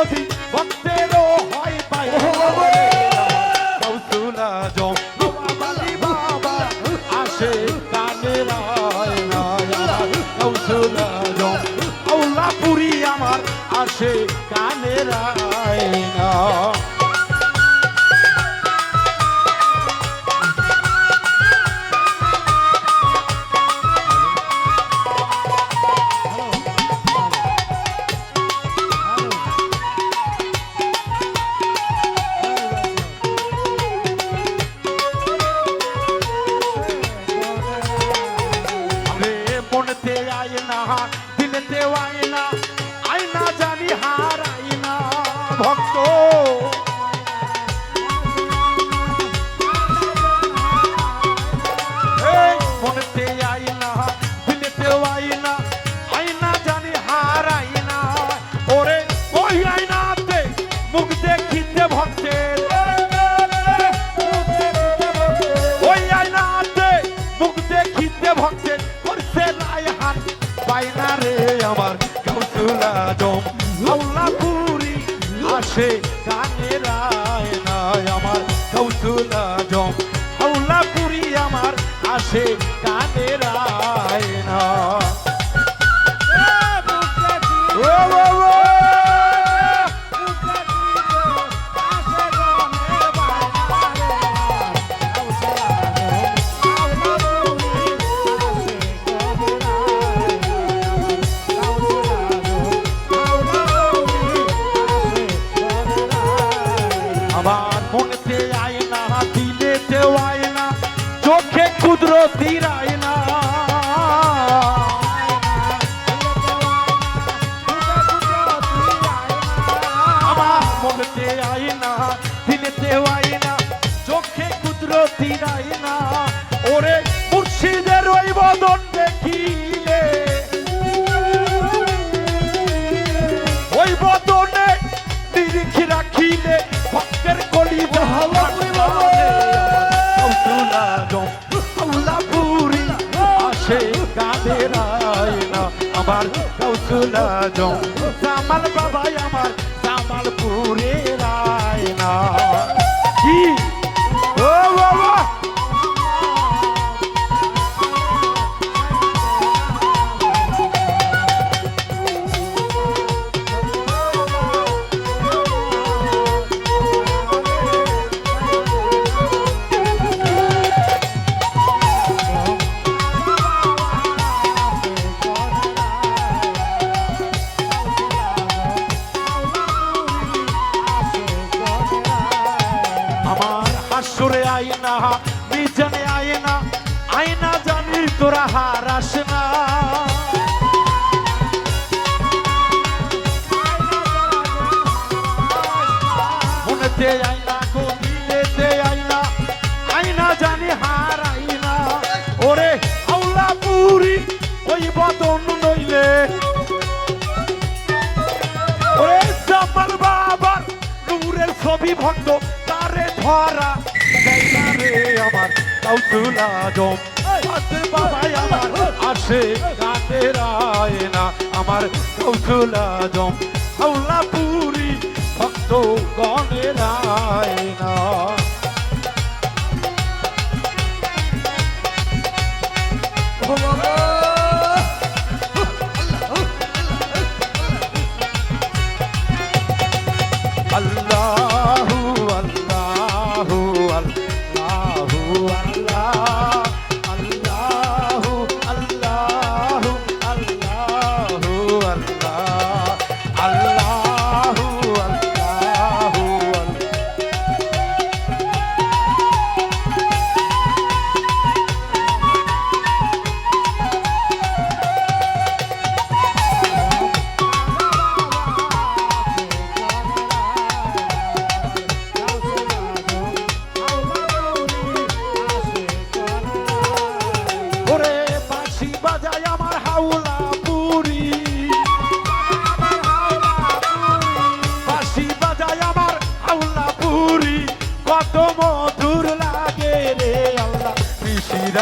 যদি ভক্তেরও হয় পায় আসে কানে কৌলাপুরি আমার আসে কানে রায় আজম হাওলা পুরি আসে কানেরা সজম জামাল বাবা আমার জামালপুরে তোরা হারাস না। মনেতে আইনা গদিলেতে আইনা আইনা জানি হারাইনা ওরে আউলা পুরি ওই বদন নইলে। ওরে জামার বাবার নূরের ছবি ভক্ত, তারে ধরা। দেয় রে আমার কাউতুলা জম আসে কাটের না। আমার কৌশল আজম হাওলা পুরী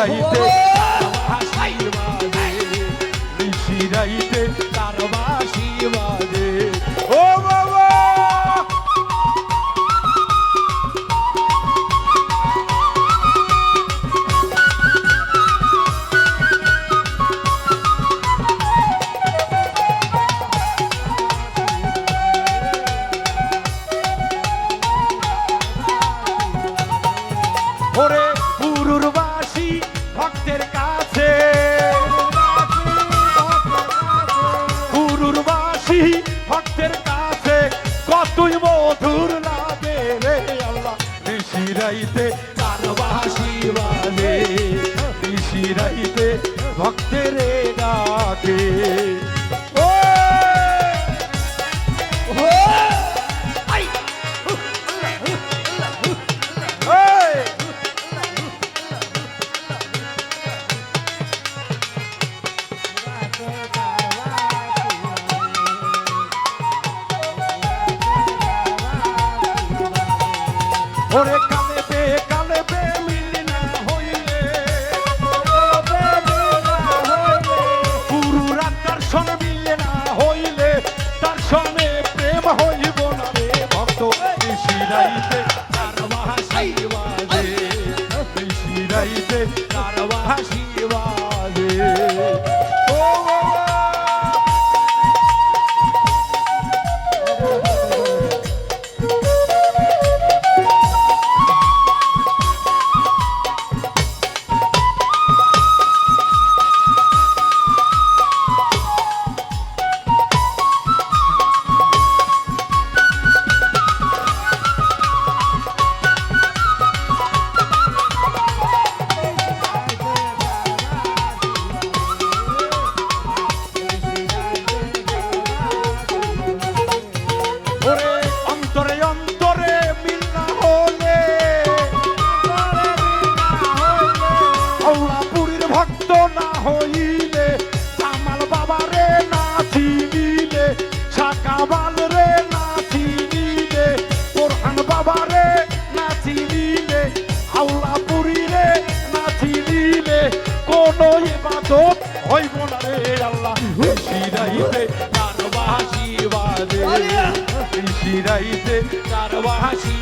রাইতে হাসির রাইতে তার বাসি মাঝে ও ওরে পুরুর বা তেরে ডাকে ও ওরে কা Thank you. শিরাইতে তার বাসি বাজে শিরাইতে তার বাসি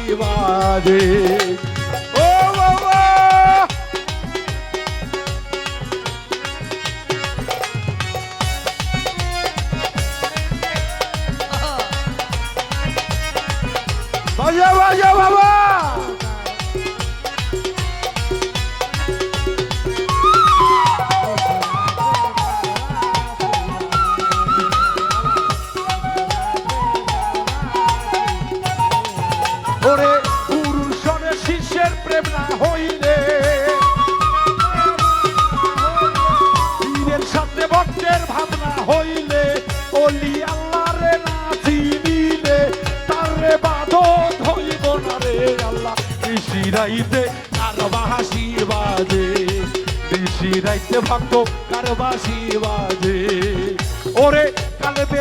রাইতে কারবাসি বাজে দিশি রাইতে ভক্ত কারবাসি বাজে ওরে কালবে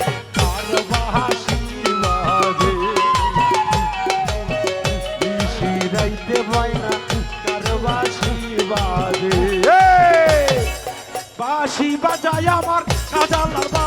সাজায় আমার সাজালার